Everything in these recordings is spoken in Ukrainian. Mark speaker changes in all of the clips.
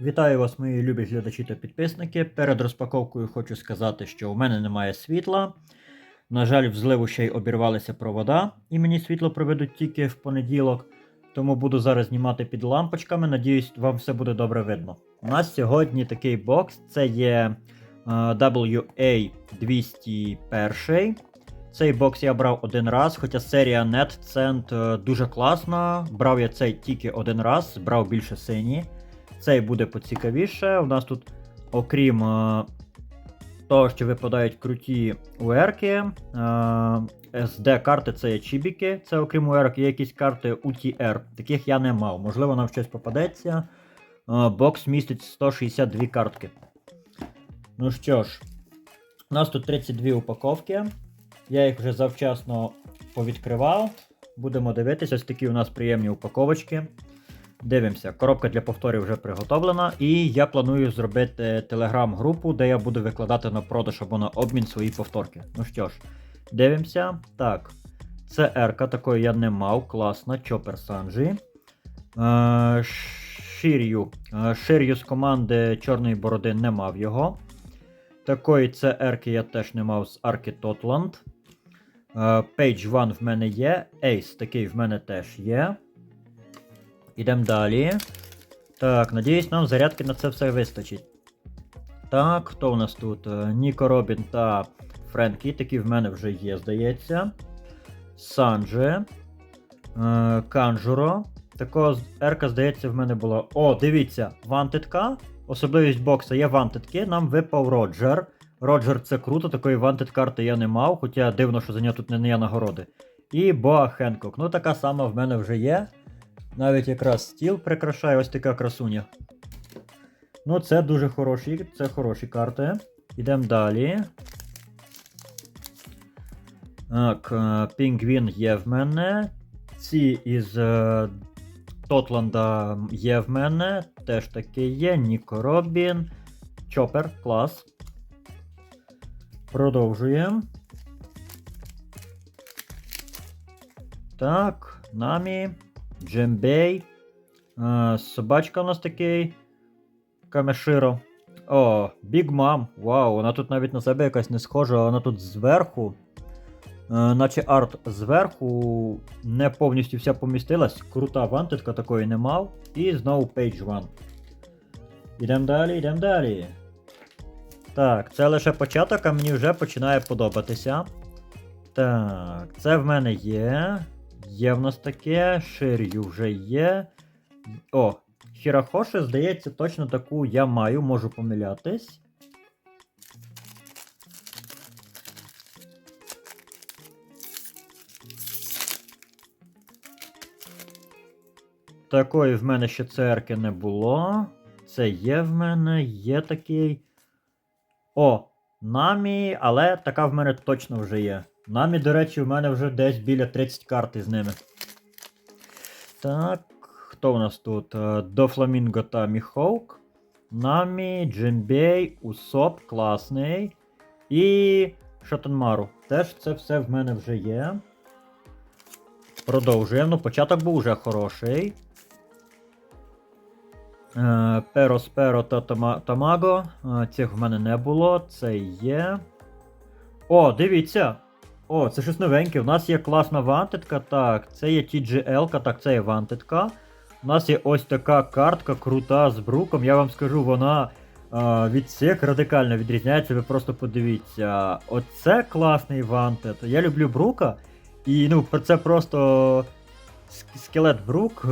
Speaker 1: Вітаю вас, мої любі глядачі та підписники. Перед розпаковкою хочу сказати, що у мене немає світла. На жаль, в зливу ще й обірвалися провода, і мені світло приведуть тільки в понеділок. Тому буду зараз знімати під лампочками. Надіюсь, вам все буде добре видно. У нас сьогодні такий бокс. Це є е, WA201. Цей бокс я брав один раз, хоча серія NetCent е, дуже класна. Брав я цей тільки один раз, брав більше сині. Цей буде поцікавіше. У нас тут, окрім е, того, що випадають круті УРки, е, SD-карти це є чібіки, це окрім УРок, є якісь карти UTR. Таких я не мав. Можливо, нам щось попадеться. Е, бокс містить 162 картки. Ну що ж, у нас тут 32 упаковки. Я їх вже завчасно повідкривав. Будемо дивитися, ось такі у нас приємні упаковочки. Дивимося, коробка для повторів вже приготовлена, і я планую зробити телеграм-групу, де я буду викладати на продаж або на обмін свої повторки. Ну що ж, дивимося. Так, це Ерка, такої я не мав, класна, Чопер Санджі. Е, Шир'ю. Е, Шир'ю з команди Чорної Бороди не мав його. Такої це Ерки я теж не мав з Арки Тотланд. Е, Page One в мене є. Ace такий в мене теж є. Ідемо далі. Так, надіюсь, нам зарядки на це все вистачить. Так, хто у нас тут? Е, Ніко Робін та Френкі, такі в мене вже є, здається. Санже. Е, Канжуро. Такого Ерка, здається, в мене була. О, дивіться, вантедка. Особливість бокса є вантедки. Нам випав Роджер. Роджер це круто, такої вантед карти я не мав, хоча дивно, що за нього тут не є нагороди. І Боа Хенкок. Ну, така сама в мене вже є. Навіть якраз стіл прикрашає ось така красуня. Ну, це дуже хороші, це хороші карти. Ідемо далі. Так, е, Пінгвін є в мене. Ці із е, Тотланда є в мене. Теж таки є. Ніко Робін. Чопер, клас. Продовжуємо. Так, Намі. Джембей. Собачка у нас такий. Камеширо. О, Біг Мам. Вау, вона тут навіть на себе якась не схожа, вона тут зверху. Е, наче арт зверху не повністю вся помістилась. Крута вантедка такої не мав. І знову Page One. Ідемо далі, ідемо далі. Так, це лише початок, а мені вже починає подобатися. Так, це в мене є. Є в нас таке, Шир'ю вже є. О, Хірахоші, здається, точно таку я маю, можу помилятись. Такої в мене ще церкви не було. Це є в мене, є такий. О, намі, але така в мене точно вже є. Намі, до речі, в мене вже десь біля 30 карт із ними. Так, хто у нас тут? Е, До Фламінго та Міхоук. Намі, Джимбей, Усоп, класний. І Шатенмару. Теж це все в мене вже є. Продовжуємо. Ну, початок був уже хороший. Е, Перо та Тома- Тамаго. Е, Цих в мене не було. Це є. О, дивіться! О, це щось новеньке. У нас є класна вантедка. Так, це є TGL, так, це є вантедка. У нас є ось така картка крута з бруком. Я вам скажу, вона е, від цих радикально відрізняється. Ви просто подивіться. Оце класний вантед. Я люблю брука. І ну, це просто скелет Брук, е,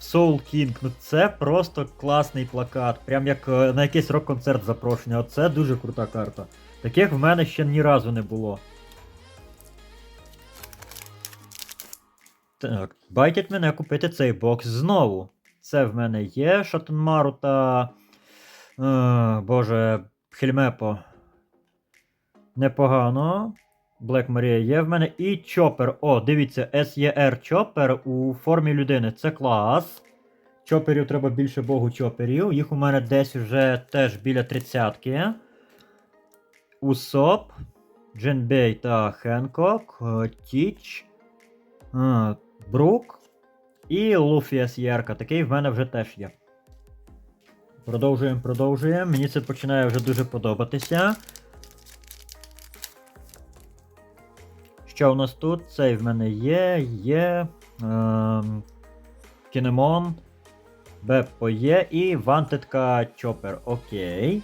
Speaker 1: Soul King. Ну це просто класний плакат. Прям як е, на якийсь рок-концерт запрошення. Оце дуже крута карта. Таких в мене ще ні разу не було. Так, байтять мене купити цей бокс знову. Це в мене є Шатенмару та. Е, боже, Хельмепо. Непогано. Блек Марія є в мене. І Чопер. О, дивіться, SER Чопер у формі людини. Це клас. Чоперів треба більше богу чоперів. Їх у мене десь вже теж біля тридцятки. Усоп, Дженбей та Хенкок, е, Тіч, е, Брук і Луфіас Єрка. Такий в мене вже теж є. Продовжуємо, продовжуємо. Мені це починає вже дуже подобатися. Що у нас тут? Цей в мене є, є. Ем, Кінемон. Беппо є і вантедка Чопер. Окей.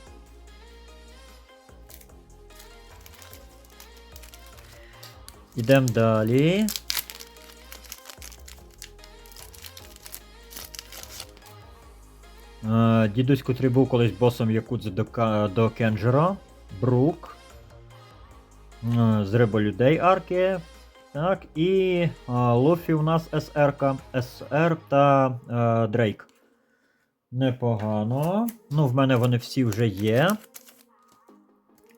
Speaker 1: Ідемо далі. Дідусь, котрий був колись босом Якудзи до, до Кенджера. Брук. Е, З риболюдей арки. Так, і е, Луфі у нас СР, СР та е, Дрейк. Непогано. Ну, в мене вони всі вже є.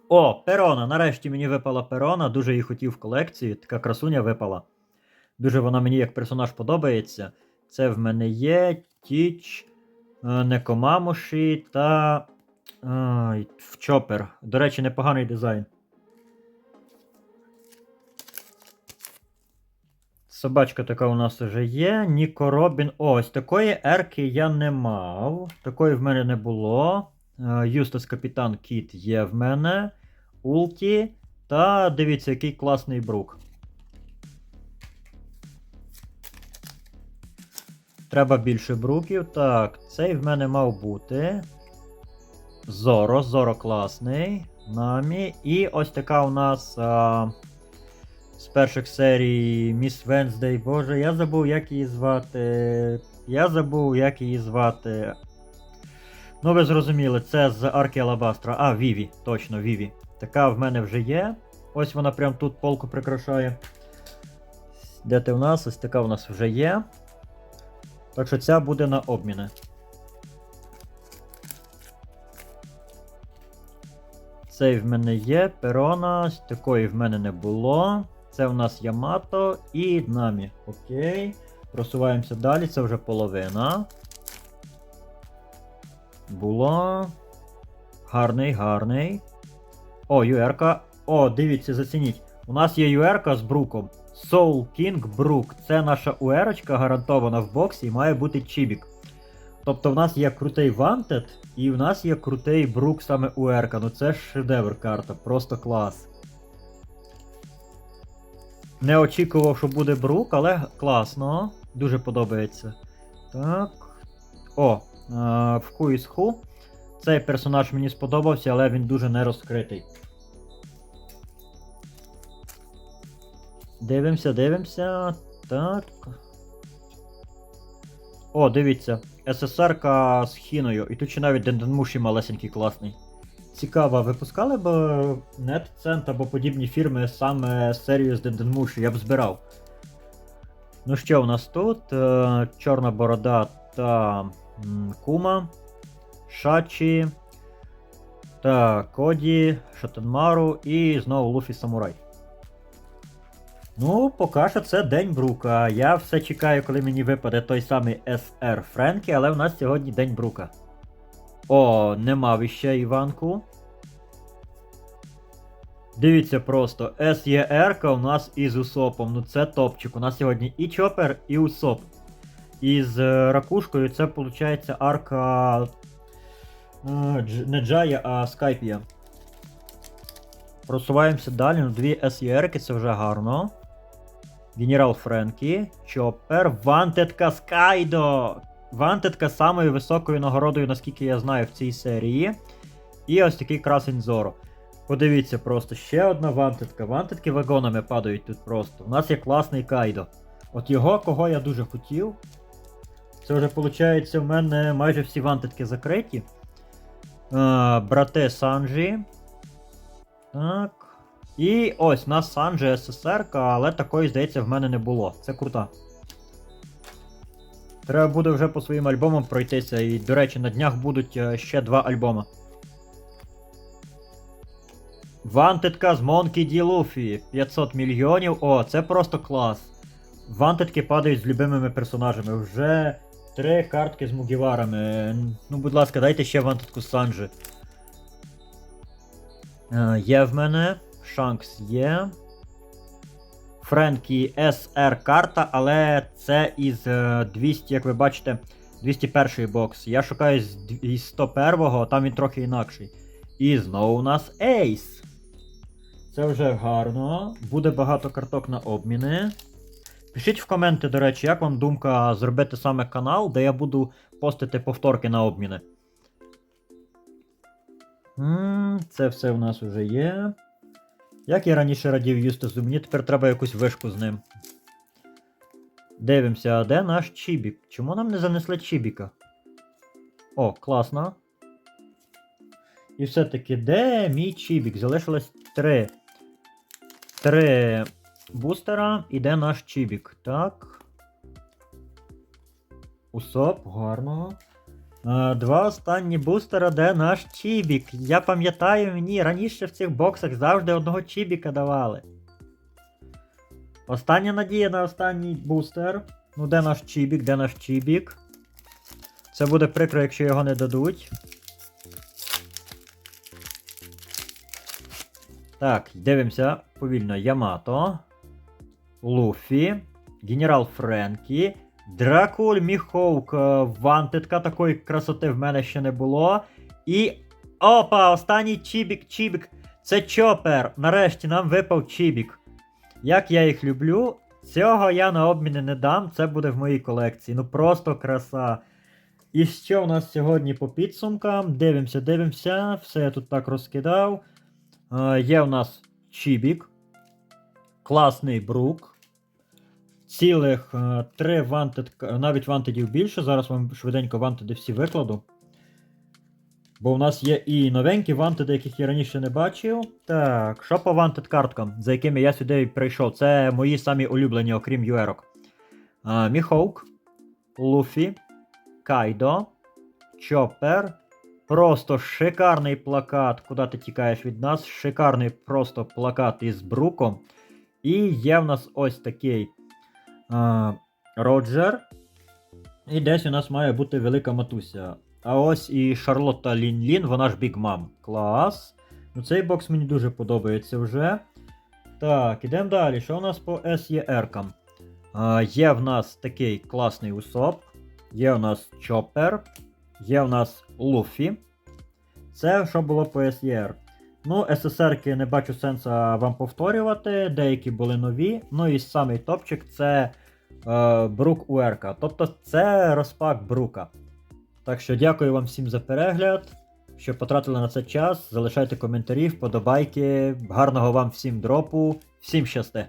Speaker 1: О, перона! Нарешті мені випала перона. Дуже її хотів в колекції. Така красуня випала. Дуже вона мені як персонаж подобається. Це в мене є Тіч, е, Некомамуші та. Ай, в Чопер. До речі, непоганий дизайн. Собачка така у нас вже є. Ніко Робін. Ось такої ерки я не мав. Такої в мене не було. Е, Юстас Капітан Кіт є в мене. Улті. Та дивіться, який класний брук. Треба більше бруків. Так, цей в мене мав бути. Зоро, Зоро класний. Намі. І ось така у нас. А... З перших серій Міс Венздей. Боже, я забув, як її звати. Я забув, як її звати. Ну, ви зрозуміли, це з Арки Алабастра. А, Віві, точно, Віві. Така в мене вже є. Ось вона прям тут полку прикрашає. Де ти в нас? Ось така в нас вже є. Так що ця буде на обміни. Цей в мене є, перона, такої в мене не було. Це в нас Ямато і Намі. Окей. Просуваємося далі, це вже половина. Було. Гарний, гарний. О, юерка. О, дивіться, зацініть. У нас є юерка з бруком. Soul King Brook. Це наша уерочка гарантована в боксі і має бути чібік. Тобто в нас є крутий Wanted, і в нас є крутий брук саме уерка. Ну це ж шедевр карта, просто клас. Не очікував, що буде брук, але класно. Дуже подобається. Так. О, а, в Who is Who. Цей персонаж мені сподобався, але він дуже не розкритий. Дивимося, дивимося. Так. О, дивіться. СССР-ка з Хіною. І тут ще навіть Денденмуші малесенький класний. Цікаво, випускали б NetCent або подібні фірми саме серію з Денденмуші, я б збирав. Ну що у нас тут? Е, Чорна борода та Кума, Шачі, та Коді, Шатенмару і знову Луфі Самурай. Ну, поки що це День Брука. Я все чекаю, коли мені випаде той самий SR Френкі, але в нас сьогодні День Брука. О, нема іще Іванку. Дивіться просто, SER у нас із Усопом. Ну це топчик. У нас сьогодні і Чопер, і Усоп. Із е, ракушкою це виходить арка. е, не Джая, а Скайпія. Просуваємося далі. Ну, дві SER, це вже гарно. Генерал Френкі, Чопер, Вантедка Скайдо! Вантедка з самою високою нагородою, наскільки я знаю, в цій серії. І ось такий красень Зоро. Подивіться просто, ще одна вантедка. Вантедки вагонами падають тут просто. У нас є класний Кайдо. От його, кого я дуже хотів. Це вже виходить, в мене майже всі вантедки закриті. Брате Санджі. Так. І ось у нас Санджі СССР, але такої, здається, в мене не було. Це крута. Треба буде вже по своїм альбомам пройтися. І, до речі, на днях будуть е, ще два альбоми. Вантедка з Monkey D. Luffy. 500 мільйонів. О, це просто клас. Вантедки падають з любимими персонажами. Вже три картки з Мугіварами. Ну, будь ласка, дайте ще вантедку з Санджі. Е, є в мене. Шанкс є. Френкі SR карта, але це із е, 200, як ви бачите, 201 бокс. Я шукаю з 101-го, там він трохи інакший. І знову у нас ейс. Це вже гарно. Буде багато карток на обміни. Пишіть в коменти, до речі, як вам думка зробити саме канал, де я буду постити повторки на обміни. Це все в нас вже є. Як я раніше радів Юстасу, мені тепер треба якусь вишку з ним. Дивимося, а де наш Чібік? Чому нам не занесли Чібіка? О, класно. І все-таки, де мій Чібік? Залишилось три. Три бустера і де наш Чібік? Так. Усоп, гарно. Два останні бустера, де наш Чібік. Я пам'ятаю, мені раніше в цих боксах завжди одного Чібіка давали. Остання надія на останній бустер. Ну, де наш Чібік, де наш Чібік? Це буде прикро, якщо його не дадуть. Так, дивимося повільно. Ямато. Луфі. Генерал Френкі. Дракуль Міхоук. Вантедка такої красоти в мене ще не було. І. Опа! Останній Чібік, Чібік. Це Чопер. Нарешті нам випав Чібік. Як я їх люблю, цього я на обміни не дам, це буде в моїй колекції. Ну просто краса. І що у нас сьогодні по підсумкам? Дивимося, дивимося. Все я тут так розкидав. Е, є у нас Чібік. Класний брук. Цілих е, три вантед, навіть вантедів більше. Зараз вам швиденько вантеди всі викладу. Бо в нас є і новенькі вантеди, яких я раніше не бачив. Так, що по вантед карткам, за якими я сюди прийшов? Це мої самі улюблені, окрім юерок. Міхоук, Луфі, Кайдо, Чоппер. Просто шикарний плакат. Куди ти тікаєш від нас? Шикарний просто плакат із Бруком. І є в нас ось такий Роджер. І десь у нас має бути велика матуся. А ось і Шарлотта Лін-Лін, вона ж Big Mom. Клас. Ну цей бокс мені дуже подобається вже. Так, ідемо далі. Що у нас по SER-кам? Є в нас такий класний усоп. Є у нас Чоппер. Є у нас Луфі. Це що було по SER. Ну, СССРки не бачу сенсу вам повторювати. Деякі були нові. Ну і самий топчик це е, Брук Уерка. Тобто це розпак Брука. Так що дякую вам всім за перегляд, що потратили на це час. Залишайте коментарі, вподобайки. Гарного вам всім дропу, всім щасти!